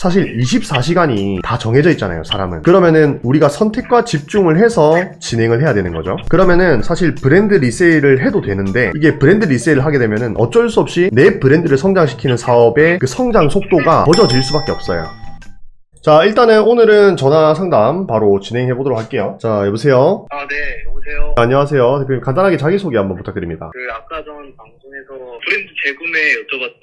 사실 24시간이 다 정해져 있잖아요, 사람은. 그러면은 우리가 선택과 집중을 해서 진행을 해야 되는 거죠. 그러면은 사실 브랜드 리세일을 해도 되는데 이게 브랜드 리세일을 하게 되면은 어쩔 수 없이 내 브랜드를 성장시키는 사업의 그 성장 속도가 더뎌질 수밖에 없어요. 자, 일단은 오늘은 전화 상담 바로 진행해 보도록 할게요. 자, 여보세요? 아, 네, 여보세요. 안녕하세요. 대표님 간단하게 자기소개 한번 부탁드립니다. 그 아까 전 방송에서 브랜드 재구매 여쭤봤던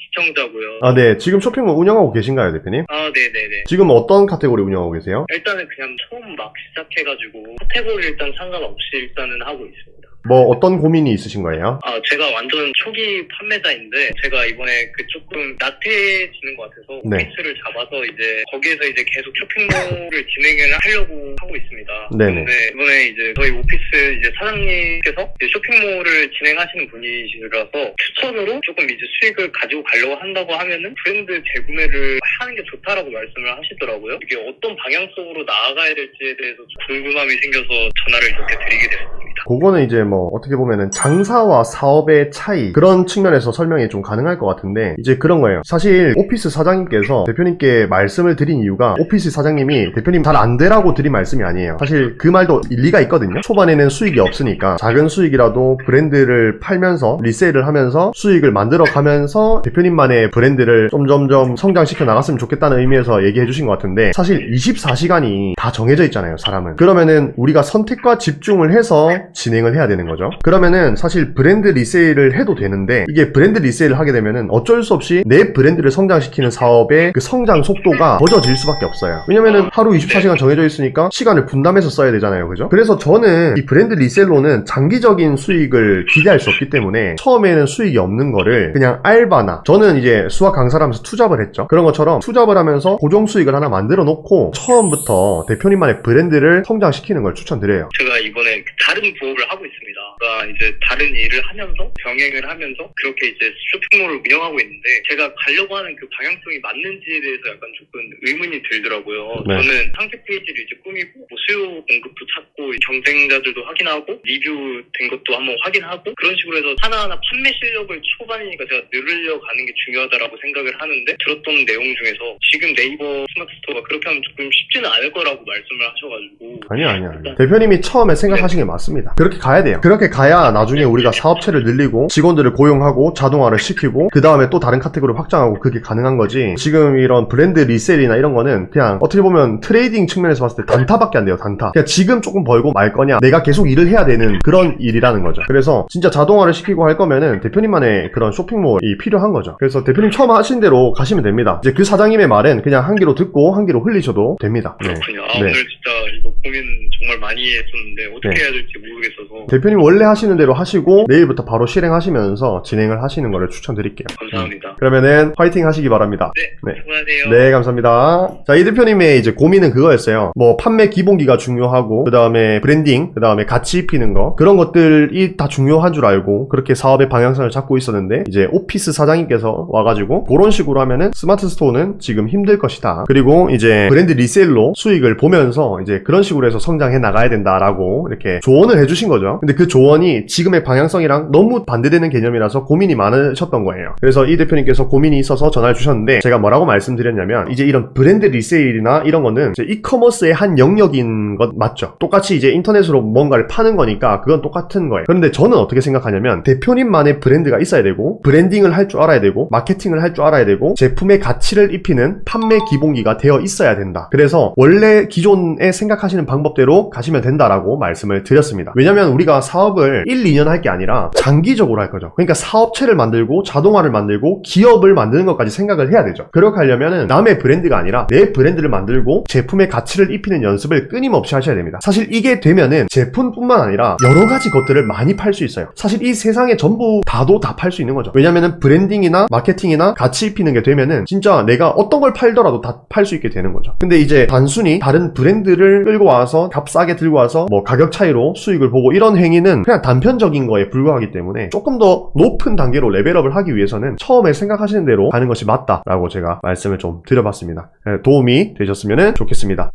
시청자고요. 아, 네. 지금 쇼핑몰 운영하고 계신가요, 대표님? 아, 네, 네, 네. 지금 어떤 카테고리 운영하고 계세요? 일단은 그냥 처음 막 시작해가지고 카테고리 일단 상관없이 일단은 하고 있습니다. 뭐 어떤 고민이 있으신 거예요? 아, 제가 완전 초기 판매자인데 제가 이번에 그 조금 나태해지는 것 같아서 네. 오피스를 잡아서 이제 거기에서 이제 계속 쇼핑몰을 진행을 하려고 하고 있습니다. 네네. 근데 이번에 이제 저희 오피스 이제 사장님께서 이제 쇼핑몰을 진행하시는 분이시라서 추천으로 조금 이제 수익을 가지고 가려고 한다고 하면은 브랜드 재구매를 하는 게 좋다라고 말씀을 하시더라고요. 이게 어떤 방향 속으로 나아가야 될지에 대해서 궁금함이 생겨서 전화를 이렇게 드리게 됐습니다. 그거는 이제 뭐 어떻게 보면은 장사와 사업의 차이 그런 측면에서 설명이 좀 가능할 것 같은데 이제 그런 거예요. 사실 오피스 사장님께서 대표님께 말씀을 드린 이유가 오피스 사장님이 대표님 잘 안 되라고 드린 말씀이 아니에요. 사실 그 말도 일리가 있거든요. 초반에는 수익이 없으니까 작은 수익이라도 브랜드를 팔면서 리세일을 하면서 수익을 만들어 가면서 대표님만의 브랜드를 점점점 성장시켜 나갔으면 좋겠다는 의미에서 얘기해 주신 것 같은데 사실 24시간이 다 정해져 있잖아요, 사람은. 그러면은 우리가 선택과 집중을 해서 진행을 해야 되는 거죠. 그러면은 사실 브랜드 리세일을 해도 되는데 이게 브랜드 리세일을 하게 되면은 어쩔 수 없이 내 브랜드를 성장시키는 사업의 그 성장 속도가 더뎌질 수밖에 없어요. 왜냐면은 하루 24시간 정해져 있으니까 시간을 분담해서 써야 되잖아요. 그죠? 그래서 저는 이 브랜드 리셀로는 장기적인 수익을 기대할 수 없기 때문에 처음에는 수익이 없는 거를 그냥 알바나 저는 이제 수학 강사를 하면서 투잡을 했죠. 그런 것처럼 투잡을 하면서 고정 수익을 하나 만들어 놓고 처음부터 대표님만의 브랜드를 성장시키는 걸 추천드려요. 제가 이번에 다른 부업을 하고 있습니다. 그러니까 이제 다른 일을 하면서 병행을 하면서 그렇게 이제 쇼핑몰을 운영하고 있는데 제가 가려고 하는 그 방향성이 맞는지에 대해서 약간 조금 의문이 들더라고요. 네. 저는 상세 페이지를 이제 꾸미고 뭐 수요 공급도 찾고 경쟁자들도 확인하고 리뷰된 것도 한번 확인하고 그런 식으로 해서 하나하나 판매 실력을 초반이니까 제가 늘으려 가는 게 중요하다라고 생각을 하는데 들었던 내용 중에서 지금 네이버 스마트 스토어가 그렇게 하면 조금 쉽지는 않을 거라고 말씀을 하셔가지고 아니야, 아니야, 아니야. 대표님이 처음에 생각하신 게 맞습니다. 그렇게 가야 돼요. 그렇게 가야 나중에 우리가 사업체를 늘리고 직원들을 고용하고 자동화를 시키고 그 다음에 또 다른 카테고리 확장하고 그게 가능한 거지. 지금 이런 브랜드 리셀이나 이런 거는 그냥 어떻게 보면 트레이딩 측면에서 봤을 때 단타밖에 안 돼요, 단타. 그냥 지금 조금 벌고 말 거냐, 내가 계속 일을 해야 되는 그런 일이라는 거죠. 그래서 진짜 자동화를 시키고 할 거면은 대표님만의 그런 쇼핑몰이 필요한 거죠. 그래서 대표님 처음 하신 대로 가시면 됩니다. 이제 그 사장님의 말은 그냥 한 귀로 듣고 한 귀로 흘리셔도 됩니다. 네. 그렇군요. 아, 네. 오늘 진짜 이거 고민 정말 많이 했었는데 어떻게 네. 해야 될지 모르겠어서 대표님 원래 하시는 대로 하시고 내일부터 바로 실행하시면서 진행을 하시는 거를 추천드릴게요. 감사합니다. 그러면은 화이팅 하시기 바랍니다. 네, 네. 수고하세요. 네, 감사합니다. 자, 이 대표님의 이제 고민은 그거였어요. 뭐, 판매 기본기가 중요하고, 그 다음에 브랜딩, 그 다음에 가치 입히는 거, 그런 것들이 다 중요한 줄 알고, 그렇게 사업의 방향성을 잡고 있었는데, 이제 오피스 사장님께서 와가지고, 그런 식으로 하면은 스마트 스토어는 지금 힘들 것이다. 그리고 이제 브랜드 리셀로 수익을 보면서, 이제 그런 식으로 해서 성장해 나가야 된다라고, 이렇게 조언을 해주신 거죠. 근데 그 조언이 지금의 방향성이랑 너무 반대되는 개념이라서 고민이 많으셨던 거예요. 그래서 이 대표님께서 고민이 있어서 전화를 주셨는데 제가 뭐라고 말씀드렸냐면 이제 이런 브랜드 리세일이나 이런 거는 이커머스의 한 영역인 것 맞죠? 똑같이 이제 인터넷으로 뭔가를 파는 거니까 그건 똑같은 거예요. 그런데 저는 어떻게 생각하냐면 대표님만의 브랜드가 있어야 되고 브랜딩을 할 줄 알아야 되고 마케팅을 할 줄 알아야 되고 제품의 가치를 입히는 판매 기본기가 되어 있어야 된다. 그래서 원래 기존에 생각하시는 방법대로 가시면 된다라고 말씀을 드렸습니다. 왜냐면 우리가 사업을 1, 2년 할 게 아니라 장기적으로 할 거죠. 그러니까 사업체를 만들고 자동화를 만들고 기업을 만드는 것까지 생각을 해야 되죠. 그렇게 하려면은 남의 브랜드가 아니라 내 브랜드를 만들고 제품의 가치를 입히는 연습을 끊임없이 하셔야 됩니다. 사실 이게 되면은 제품뿐만 아니라 여러 가지 것들을 많이 팔 수 있어요. 사실 이 세상에 전부 다도 다 팔 수 있는 거죠. 왜냐면은 브랜딩이나 마케팅이나 가치 입히는 게 되면은 진짜 내가 어떤 걸 팔더라도 다 팔 수 있게 되는 거죠. 근데 이제 단순히 다른 브랜드를 끌고 와서 값 싸게 들고 와서 뭐 가격 차이로 수익을 보고 이런 행위는 그냥 단편적인 거에 불과하기 때문에 조금 더 높은 단계로 레벨업을 하기 위해서는 처음에 생각하시는 대로 가는 것이 맞다라고 제가 말씀을 좀 드려봤습니다. 예, 도움이 되셨으면 좋겠습니다.